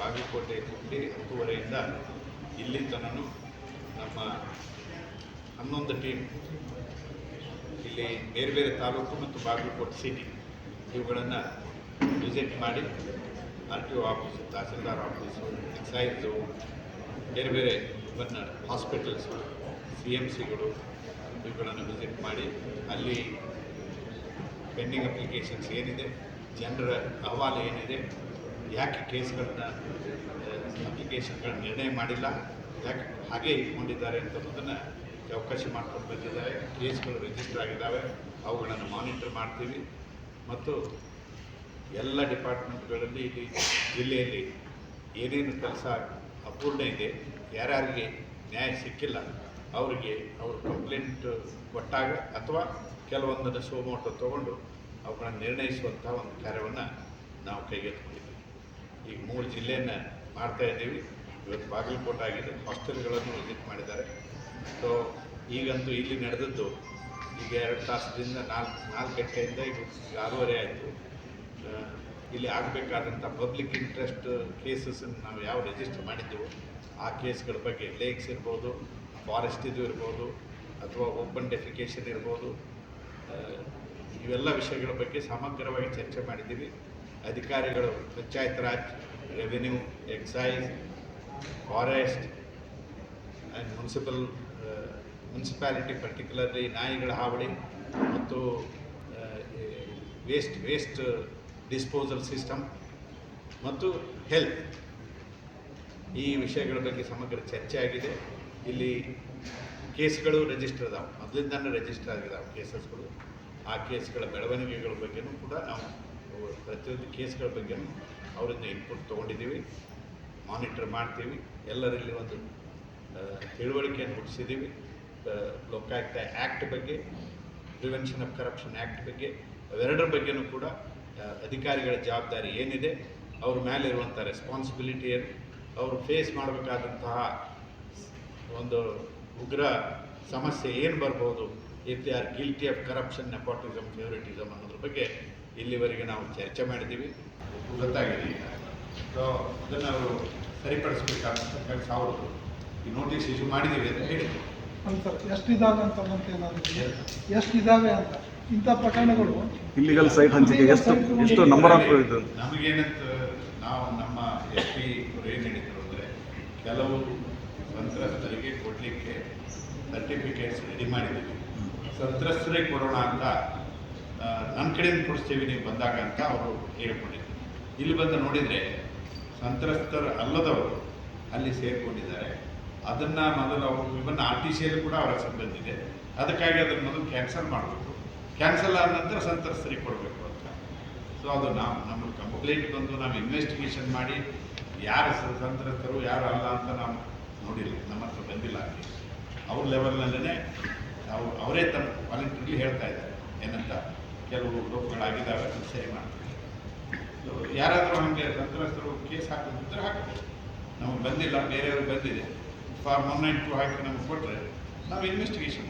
ಬಾಗಲಕೋಟೆ ಹುಟ್ಟಿ ಹತ್ತುವರೆಯಿಂದ ಇಲ್ಲಿ ತನನು ನಮ್ಮ ಹನ್ನೊಂದು ಟೀಮ್ ಇಲ್ಲಿ ಬೇರೆ ಬೇರೆ ತಾಲೂಕು ಮತ್ತು ಬಾಗಲಕೋಟೆ ಸಿಟಿ ಇವುಗಳನ್ನು ವಿಸಿಟ್ ಮಾಡಿ R T O office tahsildar office excise, ಬೇರೆ ಬೇರೆ ಇವನ್ನ ಹಾಸ್ಪಿಟಲ್ಸು ಸಿ ಎಂ ಸಿಗಳು ಇವುಗಳನ್ನು ವಿಸಿಟ್ ಮಾಡಿ ಅಲ್ಲಿ ಪೆಂಡಿಂಗ್ ಅಪ್ಲಿಕೇಶನ್ಸ್ ಏನಿದೆ, ಜನರ ಅಹವಾಲು ಏನಿದೆ ಯಾಕೆ ಕೇಸ್ಗಳನ್ನ ಅಪ್ಲಿಕೇಶನ್ಗಳನ್ನ ನಿರ್ಣಯ ಮಾಡಿಲ್ಲ? ಯಾಕೆ ಹಾಗೆ ಇಟ್ಕೊಂಡಿದ್ದಾರೆ ಅಂತನ್ನೋದನ್ನು ಅವಕಾಶ ಮಾಡ್ಕೊಂಡು ಬಂದಿದ್ದಾರೆ. ಕೇಸ್ಗಳು ರಿಜಿಸ್ಟರ್ ಆಗಿದ್ದಾವೆ. ಅವುಗಳನ್ನು ಮಾನಿಟರ್ ಮಾಡ್ತೀವಿ. ಮತ್ತು ಎಲ್ಲ ಡಿಪಾರ್ಟ್ಮೆಂಟ್ಗಳಲ್ಲಿ ಇಲ್ಲಿ ಜಿಲ್ಲೆಯಲ್ಲಿ ಏನೇನು ಕೆಲಸ ಅಪೂರ್ಣ ಇದೆ, ಯಾರ್ಯಾರಿಗೆ ನ್ಯಾಯ ಸಿಕ್ಕಿಲ್ಲ, ಅವರಿಗೆ ಅವರು ಕಂಪ್ಲೇಂಟ್ ಕೊಟ್ಟಾಗ ಅಥವಾ ಕೆಲವೊಂದನ್ನು ಸೋಮೋಟೋ ತಗೊಂಡು ಅವುಗಳನ್ನು ನಿರ್ಣಯಿಸುವಂಥ ಒಂದು ಕಾರ್ಯವನ್ನು ನಾವು ಕೈಗೆತ್ತಿಕೊಂಡಿದ್ದೀವಿ. ಈಗ ಮೂರು ಜಿಲ್ಲೆಯನ್ನು ಮಾಡ್ತಾ ಇದ್ದೀವಿ. ಇವತ್ತು ಬಾಗಲಕೋಟೆ ಆಗಿದೆ. ಹಾಸ್ಟೆಲ್ಗಳನ್ನು ವಿಸಿಟ್ ಮಾಡಿದ್ದಾರೆ. ಸೊ ಈಗಂತೂ ಇಲ್ಲಿ ನಡೆದದ್ದು ಈಗ ಎರಡು ತಾಸದಿಂದ ನಾಲ್ಕು ನಾಲ್ಕು ಗಂಟೆಯಿಂದ ಈಗ ಆರೂವರೆ ಆಯಿತು. ಇಲ್ಲಿ ಆಗಬೇಕಾದಂಥ ಪಬ್ಲಿಕ್ ಇಂಟ್ರೆಸ್ಟ್ ಕೇಸಸನ್ನು ನಾವು ಯಾವ ರಿಜಿಸ್ಟರ್ ಮಾಡಿದ್ದೆವು ಆ ಕೇಸ್ಗಳ ಬಗ್ಗೆ ಲೇಕ್ಸ್ ಇರ್ಬೋದು ಫಾರೆಸ್ಟ್ ಇದು ಇರ್ಬೋದು, ಅಥವಾ ಓಪನ್ ಡೆಫಿಕೇಶನ್ ಇರ್ಬೋದು ಇವೆಲ್ಲ ವಿಷಯಗಳ ಬಗ್ಗೆ ಸಮಗ್ರವಾಗಿ ಚರ್ಚೆ ಮಾಡಿದ್ದೀವಿ. ಅಧಿಕಾರಿಗಳು, panchayat raj revenue excise forest and municipal municipality particularly ನಾಯಿಗಳ ಹಾವಳಿ ಮತ್ತು ವೇಸ್ಟ್ ವೇಸ್ಟ್ ಡಿಸ್ಪೋಸಲ್ ಸಿಸ್ಟಮ್ ಮತ್ತು ಹೆಲ್ತ್ ಈ ವಿಷಯಗಳ ಬಗ್ಗೆ ಸಮಗ್ರ ಚರ್ಚೆ ಆಗಿದೆ. ಇಲ್ಲಿ ಕೇಸ್ಗಳು ರಿಜಿಸ್ಟರ್ ಅದಾವೆ. ಮೊದಲಿಂದನೇ ರಿಜಿಸ್ಟರ್ ಆಗಿದ್ದಾವೆ ಕೇಸಸ್ಗಳು. ಆ ಕೇಸ್ಗಳ ಬೆಳವಣಿಗೆಗಳ ಬಗ್ಗೆಯೂ ಕೂಡ ನಾವು ಪ್ರತಿಯೊಂದು ಕೇಸ್ಗಳ ಬಗ್ಗೆ ಅವರಿಂದ ಇನ್ಪುಟ್ ತೊಗೊಂಡಿದ್ದೀವಿ ಮಾನಿಟರ್ ಮಾಡ್ತೀವಿ, ಎಲ್ಲರಲ್ಲಿ ಒಂದು ತಿಳುವಳಿಕೆಯನ್ನು ಹುಟ್ಟಿಸಿದ್ದೀವಿ ಲೋಕಾಯುಕ್ತ ಆ್ಯಕ್ಟ್ ಬಗ್ಗೆ ಪ್ರಿವೆನ್ಷನ್ ಆಫ್ ಕರಪ್ಷನ್ ಆ್ಯಕ್ಟ್ ಬಗ್ಗೆ, ಅವೆರಡರ ಬಗ್ಗೆನೂ ಕೂಡ ಅಧಿಕಾರಿಗಳ ಜವಾಬ್ದಾರಿ ಏನಿದೆ, ಅವ್ರ ಮೇಲೆ ಇರುವಂಥ ರೆಸ್ಪಾನ್ಸಿಬಿಲಿಟಿ ಏನು, ಅವರು ಫೇಸ್ ಮಾಡಬೇಕಾದಂತಹ ಒಂದು ಉಗ್ರ ಸಮಸ್ಯೆ ಏನು ಬರ್ಬೋದು if they are guilty of corruption nepotism favouritism ಅನ್ನೋದ್ರ ಬಗ್ಗೆ ಇಲ್ಲಿವರೆಗೆ ನಾವು ಚರ್ಚೆ ಮಾಡಿದ್ದೀವಿ. ಗೊತ್ತಾಗಿದೆ. ಈಗ ಸೊ ಅದನ್ನು ಅವರು ಸರಿಪಡಿಸಬೇಕಾದಂಥ ಕೆಲಸ ಅವರು ಈ ನೋಟಿಸ್ ಇಶ್ಯೂ ಮಾಡಿದ್ದೀವಿ ಅಂತ ಹೇಳಿದ್ರು. ಎಷ್ಟು ಇದಾವೆ ಅಂತ ಬಂತು ಎಷ್ಟು ಎಷ್ಟಿದಾವೆ ಅಂತ. ಇಂಥ ಪ್ರಕರಣಗಳು ಇಲ್ಲಿಗಲ್ ಸೈಟ್ ಹಂಚಿಕೆ ಎಷ್ಟು ಎಷ್ಟು ನಂಬರ್ ಆಫ್ ಇದು? ನಮಗೇನಂತ ನಾವು ನಮ್ಮ ಎಸ್ ಪಿ ಏನು ಹೇಳಿದ್ರು ಅಂದರೆ ಕೆಲವು ಸಂತ್ರಸ್ತರಿಗೆ ಕೊಡಲಿಕ್ಕೆ ಸರ್ಟಿಫಿಕೇಟ್ಸ್ ರೆಡಿ ಮಾಡಿದ್ದೀವಿ. ಸಂತ್ರಸ್ತರಿಗೆ ಕೊಡೋಣ ಅಂತ ನನ್ನ ಕಡೆಯಿಂದ ಕೊಡಿಸ್ತೀವಿ ನೀವು ಬಂದಾಗ ಅಂತ ಅವರು ಹೇಳ್ಕೊಂಡಿದ್ರು. ಇಲ್ಲಿ ಬಂದು ನೋಡಿದರೆ ಸಂತ್ರಸ್ತರು ಅಲ್ಲದವರು ಅಲ್ಲಿ ಸೇರಿಕೊಂಡಿದ್ದಾರೆ. ಅದನ್ನು ಮೊದಲು ಅವರು ಇವನ್ ಆರ್ ಟಿ ಸಿಯಲ್ಲಿ ಕೂಡ ಅವರ ಸಂಬಂಧಿದೆ ಅದಕ್ಕಾಗಿ ಅದನ್ನು ಮೊದಲು ಕ್ಯಾನ್ಸಲ್ ಮಾಡಬೇಕು ಕ್ಯಾನ್ಸಲ್ ಆದ ನಂತರ ಸಂತ್ರಸ್ತರಿಗೆ ಕೊಡಬೇಕು ಅಂತ. ಸೊ ಅದು ನಾವು ನಮ್ಮ ಕಂಪ್ಲೇಂಟ್ ಬಂದು ನಾವು ಇನ್ವೆಸ್ಟಿಗೇಷನ್ ಮಾಡಿ ಯಾರು ಸಂತ್ರಸ್ತರು, ಯಾರು ಅಲ್ಲ ಅಂತ ನಾವು ನೋಡಿಲ್ಲ. ನಮ್ಮ ಹತ್ರ ಬಂದಿಲ್ಲ ಅಲ್ಲಿ. ಅವ್ರ ಲೆವೆಲ್ನಲ್ಲೇ ನಾವು ಅವರೇ ತಮ್ಮ ವಾಲಂಟಿಯರ್ಲಿ ಹೇಳ್ತಾ ಇದ್ದಾರೆ. ಏನಂತ? ಕೆಲವು ಲೋಕಗಳಾಗಿದ್ದಾವೆ ಅದನ್ನು ಸರಿ ಮಾಡ್ತೀವಿ. ಯಾರಾದರೂ ಹಾಗೆ ಸಂತ್ರಸ್ತರು ಕೇಸ್ ಹಾಕಿದ್ರೆ ಹಾಕಬೇಕು ನಮಗೆ ಬಂದಿಲ್ಲ, ಬೇರೆಯವ್ರಿಗೆ ಬಂದಿದೆ. ಫಾರ್ಮ್ ಒನ್ ನೈನ್ ಟು ಹಾಕಿ ನಮಗೆ ಕೊಟ್ಟರೆ ನಾವು ಇನ್ವೆಸ್ಟಿಗೇಷನ್